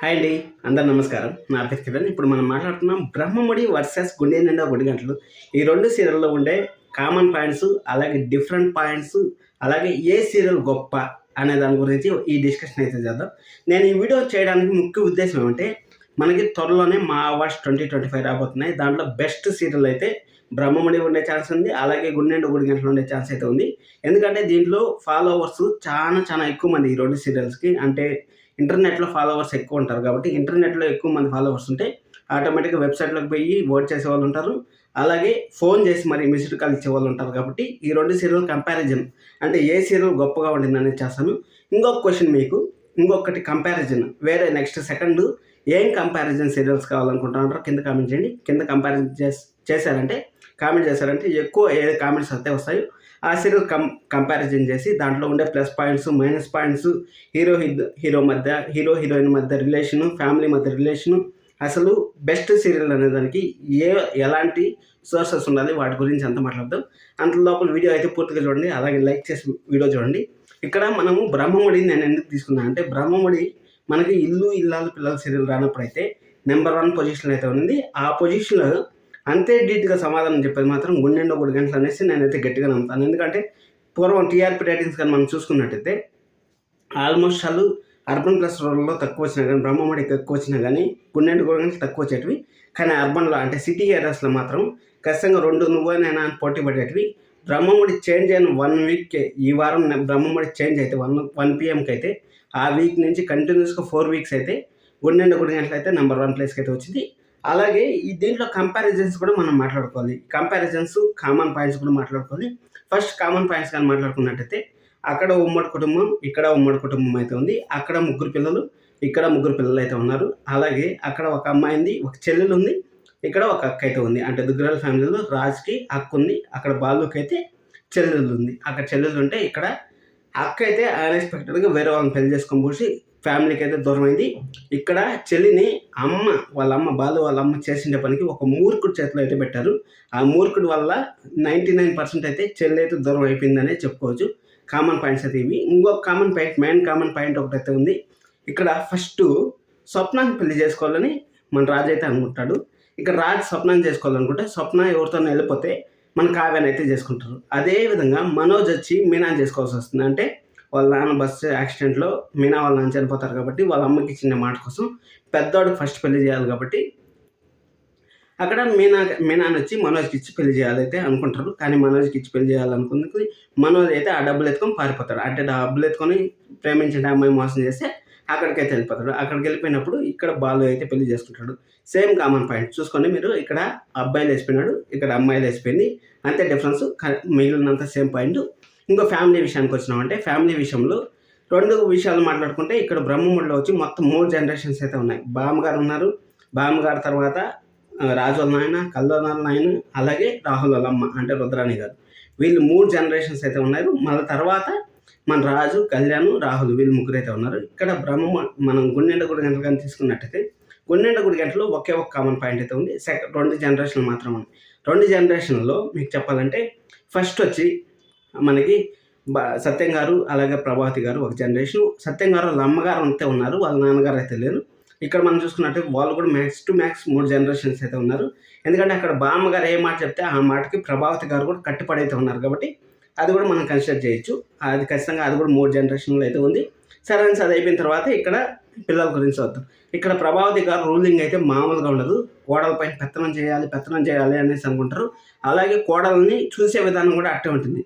Hi అండి అందరు నమస్కారం. నా పేరు కిరణ్. ఇప్పుడు మనం మాట్లాడుతున్నాం బ్రహ్మముడి వర్సెస్ గుండె నిండా గుడి గంటలు. ఈ రెండు సీరియల్లో ఉండే కామన్ పాయింట్స్ అలాగే డిఫరెంట్ పాయింట్స్ అలాగే ఏ సీరియల్ గొప్ప అనే దాని గురించి ఈ డిస్కషన్ అయితే చేద్దాం. నేను ఈ వీడియో చేయడానికి ముఖ్య ఉద్దేశం ఏమంటే మనకి త్వరలోనే మా అవార్డ్స్ ట్వంటీ ట్వంటీ ఫైవ్ రాబోతున్నాయి. దాంట్లో బెస్ట్ సీరియల్ అయితే బ్రహ్మముడి ఉండే ఛాన్స్ ఉంది అలాగే గుండెండు గుడి గంటలు ఉండే ఛాన్స్ అయితే ఉంది. ఎందుకంటే దీంట్లో ఫాలోవర్స్ చాలా చాలా ఎక్కువ మంది ఈ రెండు సీరియల్స్కి. అంటే ఇంటర్నెట్లో ఫాలోవర్స్ ఎక్కువ ఉంటారు కాబట్టి ఇంటర్నెట్లో ఎక్కువ మంది ఫాలోవర్స్ ఉంటే ఆటోమేటిక్గా వెబ్సైట్లోకి పోయి ఓట్ చేసే వాళ్ళు ఉంటారు. అలాగే ఫోన్ చేసి మరి మిస్డ్ కాల్ ఇచ్చే వాళ్ళు ఉంటారు కాబట్టి ఈ రెండు సీరియల్ కంపారిజన్ అంటే ఏ సీరియల్ గొప్పగా ఉండిందని చేస్తాను. ఇంకొక క్వశ్చన్ మీకు ఇంకొకటి కంపారిజన్ వేరే నెక్స్ట్ సెకండ్ ఏం కంపారిజన్ సీరియల్స్ కావాలనుకుంటున్నారో కింద కామెంట్ చేయండి. కింద కంపారిజన్ చేసి చేశారంటే కామెంట్ చేశారంటే ఎక్కువ ఏ కామెంట్స్ అయితే వస్తాయో ఆ సీరియల్ కం కంపారిజన్ చేసి దాంట్లో ఉండే plus points minus points hero hero మధ్య హీరో హీరోయిన్ మధ్య రిలేషను ఫ్యామిలీ మధ్య రిలేషను అసలు బెస్ట్ సీరియల్ అనే దానికి ఏ ఎలాంటి సోర్సెస్ ఉండాలి వాటి గురించి అంత మాట్లాడదాం. అంత లోపల వీడియో అయితే పూర్తిగా చూడండి అలాగే లైక్ చేసి వీడియో చూడండి. ఇక్కడ మనము బ్రహ్మముడి నేను ఎందుకు తీసుకున్నాను అంటే బ్రహ్మముడి మనకి ఇల్లు ఇల్లాలు పిల్లల సీరియల్ రానప్పుడు అయితే నెంబర్ వన్ పొజిషన్ అయితే ఉంది ఆ పొజిషన్లో అంతే డీట్గా సమాధానం చెప్పేది మాత్రం గుండెండో ఒకటి గంటలు అనేసి నేనైతే గట్టిగా నమ్ముతాను. ఎందుకంటే పూర్వం టీఆర్పీ రేటింగ్స్ కానీ మనం చూసుకున్నట్టయితే ఆల్మోస్ట్ వాళ్ళు అర్బన్ ప్లస్ రోడ్లో తక్కువ వచ్చినా కానీ బ్రహ్మమడికి ఎక్కువ వచ్చినా కానీ గుండెండు కూడా గంటలు తక్కువ వచ్చేటివి. కానీ అర్బన్లో అంటే సిటీ ఏరియాస్లో మాత్రం ఖచ్చితంగా రెండు నువ్వేనైనా అని పోటీ పడేటివి. బ్రహ్మముడి చేంజ్ అయిన వన్ వీక్ ఈ వారం బ్రహ్మముడి చేంజ్ అయితే వన్ వన్ పిఎంకి అయితే ఆ వీక్ నుంచి కంటిన్యూస్గా ఫోర్ వీక్స్ అయితే గుండెండు ఒకటి గంటలు అయితే నెంబర్ వన్ ప్లేస్కి అయితే వచ్చింది. అలాగే ఈ దీంట్లో కంపారిజన్స్ కూడా మనం మాట్లాడుకోవాలి. కంపారిజన్స్ కామన్ పాయింట్స్ కూడా మాట్లాడుకోవాలి. ఫస్ట్ కామన్ పాయింట్స్ కానీ మాట్లాడుకున్నట్టయితే అక్కడ ఉమ్మడి కుటుంబం ఇక్కడ ఉమ్మడి కుటుంబం అయితే ఉంది. అక్కడ ముగ్గురు పిల్లలు ఇక్కడ ముగ్గురు పిల్లలు అయితే ఉన్నారు. అలాగే అక్కడ ఒక అమ్మాయి ఉంది ఒక చెల్లెలు ఉంది ఇక్కడ ఒక అక్క అయితే ఉంది. అంటే దుగ్గరాల ఫ్యామిలీలో రాజ్కి అక్క ఉంది అక్కడ బాలుకి అయితే చెల్లెలు ఉంది. అక్కడ చెల్లెలు ఉంటే ఇక్కడ అక్క అయితే అన్ఎక్స్పెక్టెడ్గా వేరే వాళ్ళని పెళ్ళి చేసుకొని పోసి ఫ్యామిలీకి అయితే దూరమైంది. ఇక్కడ చెల్లిని అమ్మ వాళ్ళ అమ్మ బాలు వాళ్ళ అమ్మ చేసిన పనికి ఒక మూర్ఖుడు చేతిలో అయితే పెట్టారు. ఆ మూర్ఖుడు వల్ల నైంటీ నైన్ పర్సెంట్ అయితే చెల్లి అయితే దూరం అయిపోయిందనే చెప్పుకోవచ్చు. కామన్ పాయింట్స్ అయితే ఇవి. ఇంకొక common point main common point ఒకటి అయితే ఉంది. ఇక్కడ ఫస్ట్ స్వప్నాన్ని పెళ్ళి చేసుకోవాలని మన రాజు అయితే అనుకుంటాడు. ఇక్కడ రాజు స్వప్నాన్ని చేసుకోవాలనుకుంటే స్వప్న ఎవరితో వెళ్ళిపోతే మన కావ్యాన్ని అయితే చేసుకుంటారు. అదే విధంగా మనోజ్ వచ్చి మీనాన్ని చేసుకోవాల్సి వస్తుంది. అంటే వాళ్ళ నాన్న బస్సు యాక్సిడెంట్లో మీనా వాళ్ళ నాన్న చనిపోతారు కాబట్టి వాళ్ళ అమ్మకి ఇచ్చిన మాట కోసం పెద్దవాడికి ఫస్ట్ పెళ్ళి చేయాలి కాబట్టి అక్కడ మీనా మీనాని వచ్చి మనోజ్కి ఇచ్చి పెళ్ళి చేయాలైతే అనుకుంటారు. కానీ మనోజ్కి ఇచ్చి పెళ్ళి చేయాలనుకుంది మనోజ్ అయితే ఆ డబ్బులు ఎత్తుకొని పారిపోతాడు. అంటే డబ్బులు ఎత్తుకొని ప్రేమించిన అమ్మాయి మోసం చేస్తే అక్కడికైతే వెళ్ళిపోతాడు. అక్కడికి వెళ్ళిపోయినప్పుడు ఇక్కడ బాలు అయితే పెళ్ళి చేసుకుంటాడు. Same common point. చూసుకోండి మీరు ఇక్కడ అబ్బాయిలు వేసిపోయినాడు ఇక్కడ అమ్మాయిలు వేసిపోయింది అంతే డిఫరెన్స్. మిగిలినంత సేమ్ పాయింట్ ఇంకో ఫ్యామిలీ విషయానికి వచ్చినామంటే ఫ్యామిలీ విషయంలో రెండు విషయాలు మాట్లాడుకుంటే ఇక్కడ బ్రహ్మముడిలో వచ్చి మొత్తం మూడు జనరేషన్స్ అయితే ఉన్నాయి. బామ్మగారు ఉన్నారు. బామ్మగారు తర్వాత రాజుల రాజు వాళ్ళ నాయన కల్లోనాల నాయన అలాగే రాహుల్ అమ్మ అంటే రుద్రాణి గారు. వీళ్ళు మూడు జనరేషన్స్ అయితే ఉన్నారు. మళ్ళీ తర్వాత మన రాజు కళ్యాణ్ రాహుల్ వీళ్ళు ముగ్గురు అయితే ఉన్నారు. ఇక్కడ బ్రహ్మ మనం గుండెండ గుడి గంటలు కానీ తీసుకున్నట్టయితే గుండెండ గుడి గంటలో ఒకే ఒక కామన్ పాయింట్ అయితే ఉంది. సెకండ్ రెండు జనరేషన్లు మాత్రం ఉన్నాయి రెండు జనరేషన్లో మీకు చెప్పాలంటే ఫస్ట్ వచ్చి మనకి సత్యం గారు అలాగే ప్రభావతి గారు ఒక జనరేషన్ సత్యం గారు వాళ్ళ అమ్మగారు అంతే ఉన్నారు వాళ్ళ నాన్నగారు అయితే లేరు. ఇక్కడ మనం చూసుకున్నట్టు వాళ్ళు కూడా మ్యాక్స్ టు మ్యాక్స్ మూడు జనరేషన్స్ అయితే ఉన్నారు. ఎందుకంటే అక్కడ బామ్మ గారు ఏ మాట చెప్తే ఆ మాటకి ప్రభావతి గారు కూడా కట్టుబడి అయితే ఉన్నారు కాబట్టి అది కూడా మనం కన్సిడర్ చేయొచ్చు. అది ఖచ్చితంగా అది కూడా మూడు జనరేషన్లో అయితే ఉంది. సరే అని అది అయిపోయిన తర్వాత ఇక్కడ పిల్లల గురించి వద్దాం ఇక్కడ ప్రభావతి గారు రూలింగ్ అయితే మామూలుగా ఉండదు. కోడలపై పెత్తనం చేయాలి పెత్తనం చేయాలి అనేసి అనుకుంటారు. అలాగే కోడల్ని చూసే విధానం కూడా అట్టే ఉంటుంది.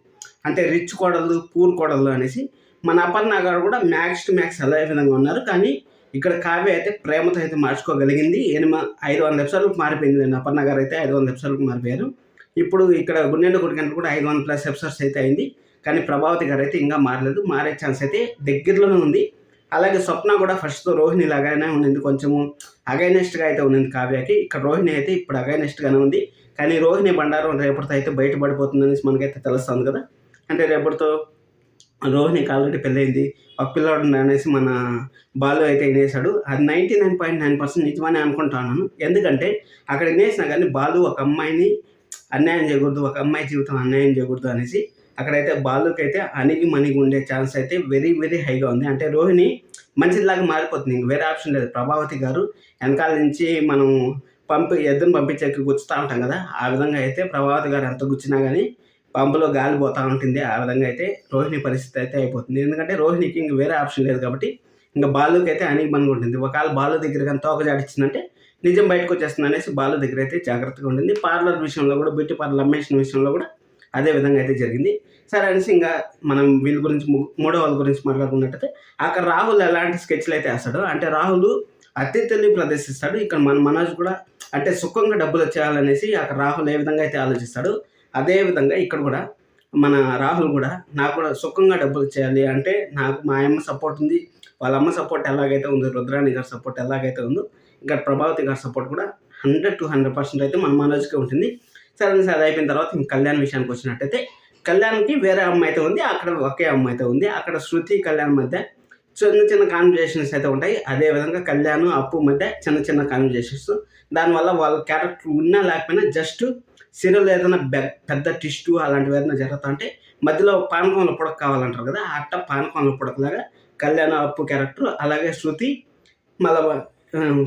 అంటే రిచ్ కోడలు పూర్ కోడలు అనేసి మన అపర్ణ గారు కూడా మ్యాక్స్ టు మ్యాక్స్ అదే విధంగా ఉన్నారు. కానీ ఇక్కడ కావ్య అయితే ప్రేమతో అయితే మార్చుకోగలిగింది. ఎనిమిది ఐదు వందల ఎపిసోడ్లకు మారిపోయింది అపర్ణ గారు అయితే ఐదు వందల ఎపిసోడ్లకు మారిపోయారు. ఇప్పుడు ఇక్కడ గుండెండు గుడిగంట కూడా ఐదు వందల ప్లస్ ఎపిసోడ్స్ అయితే అయింది. కానీ ప్రభావతి గారు అయితే ఇంకా మారలేదు. మారే ఛాన్స్ అయితే దగ్గరలోనే ఉంది. అలాగే స్వప్న కూడా ఫస్ట్తో రోహిణి లాగానే ఉండింది కొంచెము అగైనెస్ట్గా అయితే ఉండింది కావ్యకి. ఇక్కడ రోహిణి అయితే ఇప్పుడు అగైనెస్ట్గానే ఉంది. కానీ రోహిణి బండారం రేపటితో అయితే బయటపడిపోతుందనేసి మనకైతే తెలుస్తుంది కదా. అంటే రేపటితో రోహిణికి ఆల్రెడీ పెళ్ళైంది ఒక పిల్లవాడు అనేసి మన బాలు అయితే వినేశాడు. అది ninety nine point nine percent నిజమని అనుకుంటున్నాను ఎందుకంటే అక్కడ వినేసినా కానీ బాలు ఒక అమ్మాయిని అన్యాయం చేయకూడదు ఒక అమ్మాయి జీవితం అన్యాయం చేయకూడదు అనేసి అక్కడైతే బాలుకైతే అణిగి మణిగి ఉండే ఛాన్స్ అయితే వెరీ వెరీ హైగా ఉంది. అంటే రోహిణి మంచిదిలాగా మారిపోతుంది. ఇంక వేరే ఆప్షన్ లేదు. ప్రభావతి గారు వెనకాల నుంచి మనం పంపి ఎద్దును పంపించేకి గుచ్చుతూ ఉంటాం కదా. ఆ విధంగా అయితే ప్రభావతి గారు ఎంత గుచ్చినా కానీ పంపులో గాలి పోతూ ఉంటుంది ఆ విధంగా అయితే రోహిణి పరిస్థితి అయితే అయిపోతుంది. ఎందుకంటే రోహిణికి ఇంక వేరే ఆప్షన్ లేదు కాబట్టి ఇంకా బాలుకి అయితే అనిగమనంగా ఉంటుంది. ఒకవేళ బాలు దగ్గర కానీ తోక జాడిచ్చిందంటే నిజం బయటకు వచ్చేస్తుంది అనేసి బాలు దగ్గర అయితే జాగ్రత్తగా ఉంటుంది. పార్లర్ విషయంలో కూడా బ్యూటీ పార్లర్ అమ్మేసిన విషయంలో కూడా అదే విధంగా అయితే జరిగింది. సరే అనేసి ఇంకా మనం వీళ్ళ గురించి మూడో వాళ్ళ గురించి మాట్లాడుకున్నట్టయితే అక్కడ రాహుల్ ఎలాంటి స్కెచ్లు అయితే వేస్తాడు అంటే రాహుల్ అతి తెలివి ప్రదర్శిస్తాడు. ఇక్కడ మన మనోజ్ కూడా అంటే సుఖంగా డబ్బులు వచ్చేయాలనేసి అక్కడ రాహుల్ ఏ విధంగా అయితే ఆలోచిస్తాడు అదేవిధంగా ఇక్కడ కూడా మన రాహుల్ కూడా నాకు కూడా సుఖంగా డబ్బులు చేయాలి అంటే నాకు మా అమ్మ సపోర్ట్ ఉంది. వాళ్ళ అమ్మ సపోర్ట్ ఎలాగైతే ఉందో రుద్రాణి గారి సపోర్ట్ ఎలాగైతే ఉందో ఇంకా ప్రభావతి గారి సపోర్ట్ కూడా హండ్రెడ్ టు హండ్రెడ్ పర్సెంట్ అయితే మన మనోజ్కే ఉంటుంది. సరే సరే అది అయిపోయిన తర్వాత ఇంక కళ్యాణ్ విషయానికి వచ్చినట్టయితే కళ్యాణ్కి వేరే అమ్మాయి అయితే ఉంది అక్కడ ఒకే అమ్మాయి అయితే ఉంది అక్కడ శృతి కళ్యాణ్ మధ్య చిన్న చిన్న కాన్వర్జేషన్స్ అయితే ఉంటాయి. అదే విధంగా కళ్యాణ్ అప్పు మధ్య చిన్న చిన్న కాన్వర్జేషన్స్ దానివల్ల వాళ్ళ క్యారెక్టర్ ఉన్నా లేకపోయినా జస్ట్ సీరియల్ ఏదైనా బె- పెద్ద టిస్టు అలాంటివి ఏదైనా జరుగుతా అంటే మధ్యలో పానకంలో పొడక కావాలంటారు కదా అట్ట పానకంలో పొడకలాగా కళ్యాణ అప్పు క్యారెక్టర్ అలాగే శృతి మళ్ళా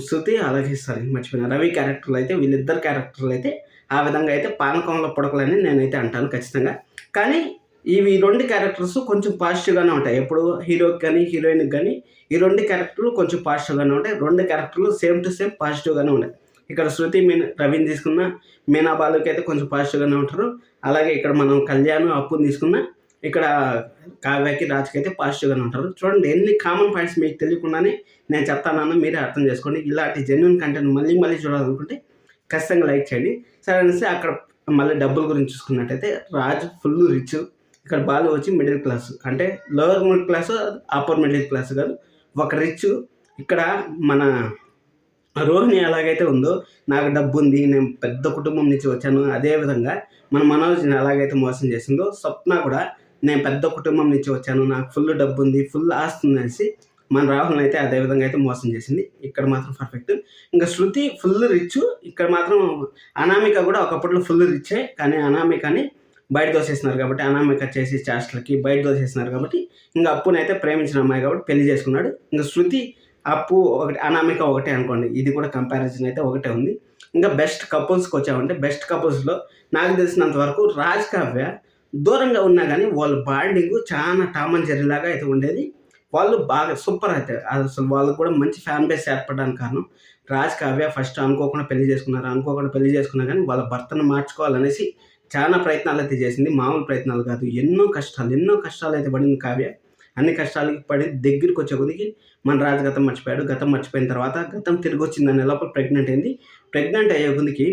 శృతి అలాగే సారీ మర్చిపోయిన. రవి క్యారెక్టర్లు అయితే వీళ్ళిద్దరు క్యారెక్టర్లు అయితే ఆ విధంగా అయితే పానకంలో పొడకలని నేనైతే అంటాను ఖచ్చితంగా. కానీ ఇవి రెండు క్యారెక్టర్స్ కొంచెం పాజిటివ్గానే ఉంటాయి. ఎప్పుడు హీరోకి కానీ హీరోయిన్కి కానీ ఈ రెండు క్యారెక్టర్లు కొంచెం పాజిటివ్గానే ఉంటాయి. రెండు క్యారెక్టర్లు సేమ్ టు సేమ్ పాజిటివ్గానే ఉన్నాయి ఇక్కడ శృతి మీన రవిని తీసుకున్న మీనా బాలుకి అయితే కొంచెం పాజిటివ్గానే ఉంటారు. అలాగే ఇక్కడ మనం కళ్యాణ్ అప్పుని తీసుకున్న ఇక్కడ కావ్యకి రాజుకి అయితే పాజిటివ్గానే ఉంటారు. చూడండి ఎన్ని కామన్ పాయింట్స్ మీకు తెలియకుండానే నేను చెప్తానని మీరే అర్థం చేసుకోండి. ఇలాంటి జెన్యున్ కంటెంట్ మళ్ళీ మళ్ళీ చూడాలనుకుంటే ఖచ్చితంగా లైక్ చేయండి. సరే అనేసి అక్కడ మళ్ళీ డబ్బుల గురించి చూసుకున్నట్టయితే రాజు ఫుల్ రిచ్ ఇక్కడ బాలు వచ్చి మిడిల్ క్లాస్ అంటే lower middle class upper middle class కాదు. ఒక రిచ్ ఇక్కడ మన రోహిణి ఎలాగైతే ఉందో నాకు డబ్బు ఉంది నేను పెద్ద కుటుంబం నుంచి వచ్చాను. అదే విధంగా మన మనోజ్ని ఎలాగైతే మోసం చేసిందో స్వప్న కూడా నేను పెద్ద కుటుంబం నుంచి వచ్చాను. నాకు ఫుల్ డబ్బు ఉంది ఫుల్ ఆస్తి ఉంది అనేసి మన రాహుల్ని అయితే అదే విధంగా అయితే మోసం చేసింది. ఇక్కడ మాత్రం పర్ఫెక్ట్ ఇంకా శృతి ఫుల్ రిచ్ ఇక్కడ మాత్రం అనామిక కూడా ఒకప్పట్లో ఫుల్ రిచే కానీ అనామికని బయట దోసేసినారు కాబట్టి అనామిక చేసి చేష్టలకి బయట దోసేసినారు కాబట్టి ఇంకా అప్పునైతే ప్రేమించిన అమ్మాయి కాబట్టి పెళ్ళి చేసుకున్నాడు. ఇంకా శృతి అప్పు ఒకటి అనామిక ఒకటే అనుకోండి. ఇది కూడా కంపారిజన్ అయితే ఒకటే ఉంది. ఇంకా బెస్ట్ కపుల్స్కి వచ్చామంటే బెస్ట్ కపుల్స్లో నాకు తెలిసినంత వరకు రాజ్ కావ్య దూరంగా ఉన్నా కానీ వాళ్ళ బాండింగ్ చాలా టామన్ అండ్ లాగా అయితే ఉండేది. వాళ్ళు బాగా సూపర్ అయితే. అసలు వాళ్ళకు కూడా మంచి ఫ్యాన్ బేస్ ఏర్పడడానికి కారణం రాజ్ కావ్య ఫస్ట్ అనుకోకుండా పెళ్ళి చేసుకున్నారు అనుకోకుండా పెళ్ళి చేసుకున్నా కానీ వాళ్ళ భర్తను మార్చుకోవాలనేసి చాలా ప్రయత్నాలు అయితే చేసింది. మామూలు ప్రయత్నాలు కాదు. ఎన్నో కష్టాలు ఎన్నో కష్టాలు అయితే పడింది కావ్య. అన్ని కష్టాలకి పడి దగ్గరికి వచ్చే కొద్దికి మన రాజు గతం మర్చిపోయాడు. గతం మర్చిపోయిన తర్వాత గతం తిరిగి వచ్చిందని లోపల ప్రెగ్నెంట్ అయింది. ప్రెగ్నెంట్ అయ్యే కొద్దికి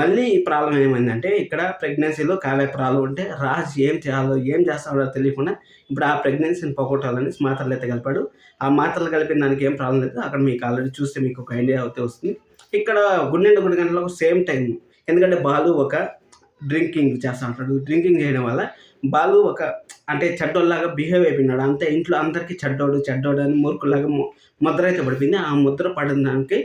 మళ్ళీ ఈ ప్రాబ్లం ఏమైందంటే ఇక్కడ ప్రెగ్నెన్సీలో కావ్య ప్రాబ్లం ఉంటే రాజ్ ఏం చేయాలో ఏం చేస్తాడో తెలియకుండా ఇప్పుడు ఆ ప్రెగ్నెన్సీని పోగొట్టాలని మాత్రలు అయితే కలిపాడు. ఆ మాత్రలు కలిపిన దానికి ఏం ప్రాబ్లం లేదు. అక్కడ మీకు ఆల్రెడీ చూస్తే మీకు ఒక ఐడియా అయితే వస్తుంది. ఇక్కడ గుండెండు గుడి గంటలకు సేమ్ టైం ఎందుకంటే బాలు ఒక డ్రింకింగ్ చేస్తా ఉంటాడు. డ్రింకింగ్ చేయడం వల్ల బాలు ఒక అంటే చెడ్డోళ్ళలాగా బిహేవ్ అయిపోయినాడు. అంతే ఇంట్లో అందరికీ చెడ్డోడు చెడ్డోడు అని మూర్ఖులాగా ముద్ర అయితే పడిపోయింది. ఆ ముద్ర పడిన దానికి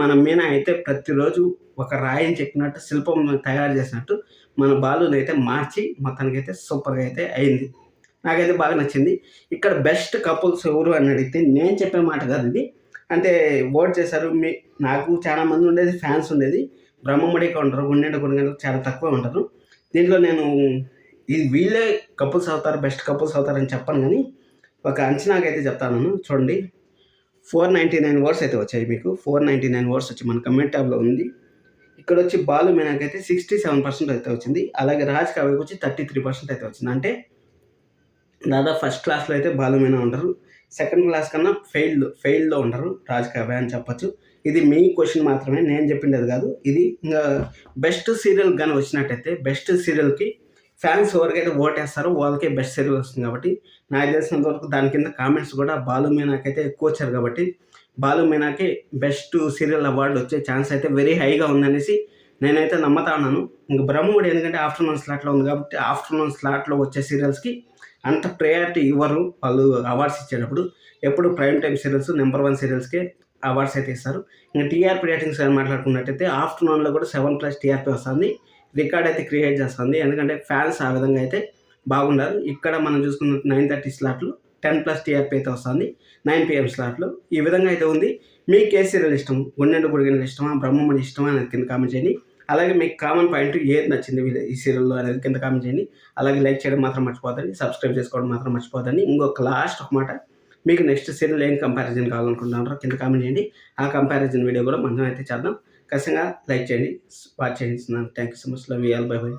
మన మీనా అయితే ప్రతిరోజు ఒక రాయిని చెప్పినట్టు శిల్పం తయారు చేసినట్టు మన బాలుని అయితే మార్చి మొత్తానికైతే సూపర్గా అయితే అయింది. నాకైతే బాగా నచ్చింది. ఇక్కడ బెస్ట్ కపుల్స్ ఎవరు అని అడిగితే నేను చెప్పే మాట కాదు ఇది. అంటే ఓట్ చేశారు. మీ నాకు చాలా మంది ఉండేది ఫ్యాన్స్ ఉండేది. బ్రహ్మముడిగా ఉంటారు గుండెండ గుండెండ చాలా తక్కువ ఉంటారు. దీంట్లో నేను ఇది వీళ్ళే కపుల్స్ అవుతారు బెస్ట్ కపుల్స్ అవుతారు అని చెప్పను కానీ ఒక అంచనాకైతే చెప్తాను. చూడండి ఫోర్ నైంటీ నైన్ వర్డ్స్ అయితే వచ్చాయి మీకు. ఫోర్ నైంటీ నైన్ వర్డ్స్ వచ్చి మన కమెంట్ ట్యాబ్లో ఉంది. ఇక్కడ వచ్చి బాలు మీనాకైతే సిక్స్టీ సెవెన్ పర్సెంట్ అయితే వచ్చింది. అలాగే రాజ్ కవికి వచ్చి థర్టీ త్రీ పర్సెంట్ అయితే వచ్చింది. అంటే దాదాపు ఫస్ట్ క్లాస్లో అయితే బాలు మీనా ఉండరు. సెకండ్ క్లాస్ కన్నా ఫెయిల్డ్ ఫెయిల్డ్లో ఉండరు రాజ్ కావ్య అని చెప్పొచ్చు. ఇది మీ క్వశ్చన్ మాత్రమే నేను చెప్పిండేది కాదు. ఇది ఇంకా బెస్ట్ సీరియల్ కానీ వచ్చినట్టయితే బెస్ట్ సీరియల్కి ఫ్యాన్స్ ఎవరికైతే ఓటేస్తారో వాళ్ళకే బెస్ట్ సీరియల్ వస్తుంది కాబట్టి నాకు తెలిసినంత వరకు దాని కింద కామెంట్స్ కూడా బాలు మీనాకైతే ఎక్కువ వచ్చారు కాబట్టి బాలు మీనాకి బెస్ట్ సీరియల్ అవార్డు వచ్చే ఛాన్స్ అయితే వెరీ హైగా ఉందనేసి నేనైతే నమ్మతా ఉన్నాను. ఇంకా బ్రహ్మముడి ఎందుకంటే ఆఫ్టర్నూన్ స్లాట్లో ఉంది కాబట్టి ఆఫ్టర్నూన్ స్లాట్లో వచ్చే సీరియల్స్కి అంత ప్రయారిటీ ఇవ్వరు వాళ్ళు అవార్డ్స్ ఇచ్చేటప్పుడు. ఎప్పుడు prime time serials number one సీరియల్స్కే awards అయితే ఇస్తారు. ఇంకా టీఆర్పీ రేటింగ్స్ అని మాట్లాడుకున్నట్టయితే ఆఫ్టర్నూన్లో కూడా సెవెన్ ప్లస్ టీఆర్పీ వస్తుంది. రికార్డ్ అయితే క్రియేట్ చేస్తుంది. ఎందుకంటే ఫ్యాన్స్ ఆ విధంగా అయితే బాగుండదు ఇక్కడ మనం చూసుకున్న నైన్ థర్టీ స్లాట్లు టెన్ ప్లస్ టీఆర్పీ అయితే వస్తుంది. నైన్ పిఎం స్లాట్లు ఈ విధంగా అయితే ఉంది. మీకు ఏ సీరియల్ ఇష్టం గుండెండు గుడిగిన ఇష్టమా బ్రహ్మముడి ఇష్టమా అనేది కింద కామెంట్ చేయండి. అలాగే మీకు కామన్ పాయింట్ ఏది నచ్చింది ఈ సీరియల్లో అనేది కింద కామెంట్ చేయండి. అలాగే లైక్ చేయడం మాత్రం మర్చిపోదండి సబ్స్క్రైబ్ చేసుకోవడం మాత్రం మర్చిపోదండి ఇంకొక లాస్ట్ ఒక మాట. మీకు నెక్స్ట్ సీరియల్ ఏం కంపారిజన్ కావాలనుకుంటున్నారో కింద కామెంట్ చేయండి. ఆ కంపారిజన్ వీడియో కూడా మనం అయితే చేద్దాం. ఖచ్చితంగా లైక్ చేయండి. వాచ్ చేయండి. Thank you so much love you all bye bye